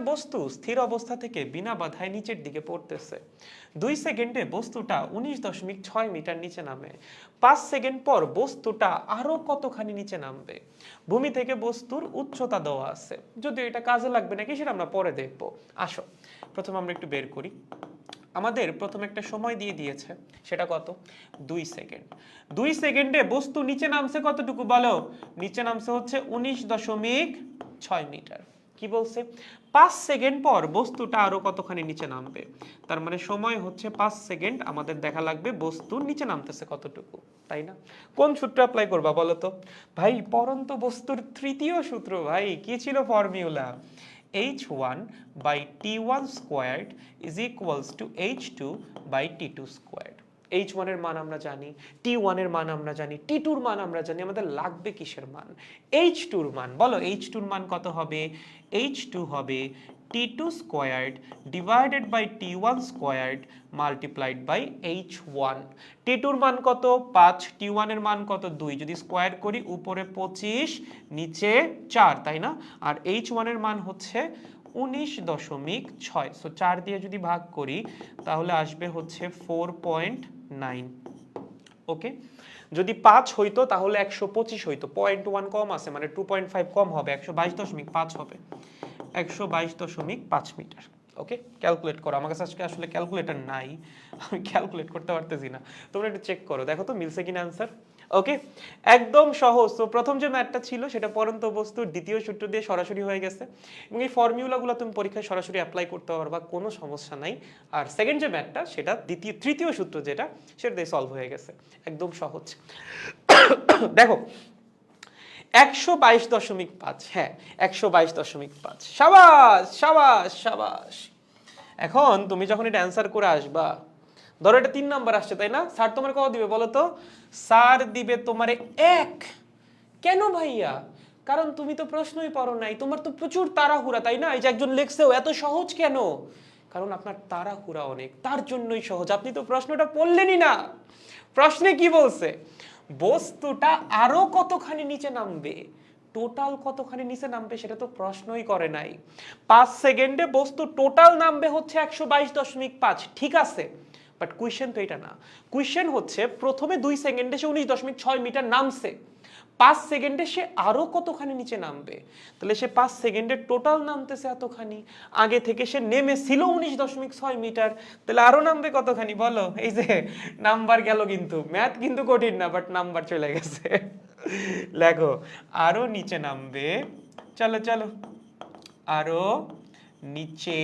একটা বস্তু স্থির অবস্থা থেকে বিনা বাধায় নিচের দিকে পড়তেছে। দুই সেকেন্ডে বস্তুটা উনিশ দশমিক ছয় মিটার নিচে নামে। পাঁচ সেকেন্ড পর বস্তুটা আরও কতখানি নিচে নামবে? ভূমি থেকে বস্তুর উচ্চতা দেওয়া আছে। যদিও এটা কাজে লাগবে নাকি সেটা আমরা পরে দেখব। আসো, প্রথমে আমরা একটু বের করি। আমাদের প্রথম একটা সময় দিয়ে দিয়েছে। সেটা কত? দুই সেকেন্ড। দুই সেকেন্ডে বস্তু নিচে নামছে কতটুকু বলো? নিচে নামছে হচ্ছে উনিশ দশমিক ছয় মিটার। কি বলছে? পাঁচ সেকেন্ড পর বস্তুটা আরও কতখানি নিচে নামবে? তার মানে সময় হচ্ছে পাঁচ সেকেন্ড, আমাদের দেখা লাগবে বস্তু নিচে নামতেছে কতটুকু, তাই না? কোন সূত্র অ্যাপ্লাই করবা বলো তো? ভাই, পরন্ত বস্তুর তৃতীয় সূত্র, ভাই, কি ছিল formula h1 by t1 squared is equals to h2 by t2 squared h1 এর মান আমরা জানি t1 এর মান আমরা জানি t2 এর মান আমরা জানি, আমাদের লাগবে কিসের মান? H2 এর মান। বলো h2 এর মান কত হবে? H2 হবে t2 squared divided by t1 squared multiplied by h1 t2 এর মান কত? 5 t1 এর মান কত? 2 যদি স্কোয়ার করি, উপরে 25 নিচে 4 তাই না? আর h1 এর মান হচ্ছে উনিশ দশমিক ছয়। সো চার দিয়ে যদি ভাগ করি, তাহলে আসবে হচ্ছে ফোর পয়েন্ট নাইন ওকে যদি পাঁচ হইতো, তাহলে একশো পঁচিশ হইতো। পয়েন্ট ওয়ান কম আছে মানে টু পয়েন্ট ফাইভ কম হবে, একশো বাইশ দশমিক পাঁচ হবে। একশো বাইশ দশমিক পাঁচ মিটার। ওকে ক্যালকুলেট করো। আমার কাছে আজকে আসলে ক্যালকুলেটর নাই। আমি ক্যালকুলেট করতে পারতেছি না। তোমরা একটু চেক করো। দেখো তো, মিলছে কিনা অ্যান্সার ওকে একদম সহজ। তো প্রথম যে ম্যাথটা ছিল, সেটা পরন্ত বস্তুর দ্বিতীয় সূত্র দিয়ে সরাসরি হয়ে গেছে। এবং এই ফর্মুলাগুলো তুমি পরীক্ষায় সরাসরি অ্যাপ্লাই করতে পারবা, কোনো সমস্যা নাই। আর সেকেন্ড যে ম্যাথটা সেটা দ্বিতীয়, তৃতীয় সূত্র যেটা, সেটা দিয়ে সলভ হয়ে গেছে। একদম সহজ। দেখো, একশো বাইশ দশমিক পাঁচ হ্যাঁ একশো বাইশ দশমিক পাঁচ। সাবাস সাবাস সাবাস। এখন তুমি যখন এটা অ্যান্সার করে আসবা ধরো এটা তিন নাম্বার আসছে, তাই না? স্যার তোমার কত দিবে বলো তো? স্যার দিবে তোমারে এক। কেন ভাইয়া? কারণ তুমি তো প্রশ্নই পড়ো নাই। তোমার তো প্রচুর তাড়াহুড়া, তাই না? এই যে একজন লেখছেও, এত সহজ কেন? কারণ আপনার তাড়াহুড়া অনেক, তার জন্যই সহজ। আপনি তো প্রশ্নটা পড়লেনই না। প্রশ্নে কি বলছে? বস্তুটা আরও কতখানি নিচে নামবে? টোটাল কতখানি নিচে নামবে সেটা তো প্রশ্নই করে নাই। পাঁচ সেকেন্ডে বস্তু টোটাল নামবে হচ্ছে একশো বাইশ দশমিক পাঁচ। ঠিক আছে? বাট কুয়েশন তো এটা না। কুয়েশন হচ্ছে, প্রথমে দুই সেকেন্ডে সে উনিশ দশমিক ছয় মিটার নামছে। পাঁচ সেকেন্ডে সে আরও কতখানি নিচে নামবে? তাহলে সে পাঁচ সেকেন্ডে টোটাল নামতেছে এতখানি। আগে থেকে সে নেমেছিল উনিশ দশমিক ছয় মিটার। তাহলে আরও নামবে কতখানি বলো? এই যে নাম্বার গেল কিন্তু। ম্যাথ কিন্তু কঠিন না বাট নাম্বার চলে গেছে। লেখো, আরও নিচে নামবে। চলো চলো। আরও নিচে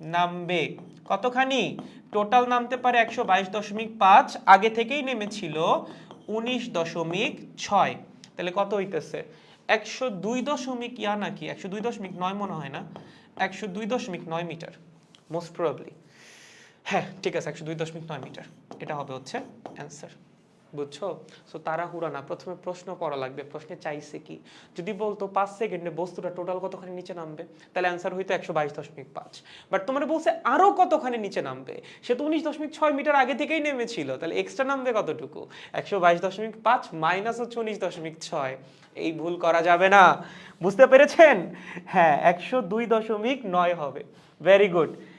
নামবে। কতখানি? টোটাল নামতে পারে একশো বাইশ দশমিক পাঁচ, আগে থেকেই নেমেছিল উনিশ দশমিক ছয়। তাহলে কত হইতেছে? একশো দুই দশমিক ইয়া নাকি? একশো দুই দশমিক নয় মনে হয় না? একশো দুই দশমিক নয় মিটার মোস্ট প্রবাবলি হ্যাঁ ঠিক আছে, একশো দুই দশমিক নয় মিটার। এটা হবে হচ্ছে অ্যান্সার বুঝছ? সো তাড়াহুড়া না। প্রথমে প্রশ্ন করা লাগবে। প্রশ্নে চাইছে কি? যদি বলতো পাঁচ সেকেন্ডে বস্তুটা টোটাল কতখানি নিচে নামবে? তাহলে অ্যান্সার হইতো একশো বাইশ দশমিক পাঁচ। বাট তোমার বলছে আরও কতখানি নিচে নামবে? সে তো উনিশ দশমিক ছয় মিটার আগে থেকেই নেমেছিল। তাহলে এক্সট্রা নামবে কতটুকু? একশো বাইশ দশমিক পাঁচ মাইনাস হচ্ছে উনিশ দশমিক ছয়। এই ভুল করা যাবে না। বুঝতে পেরেছেন? হ্যাঁ একশো দুই দশমিক নয় হবে। Very good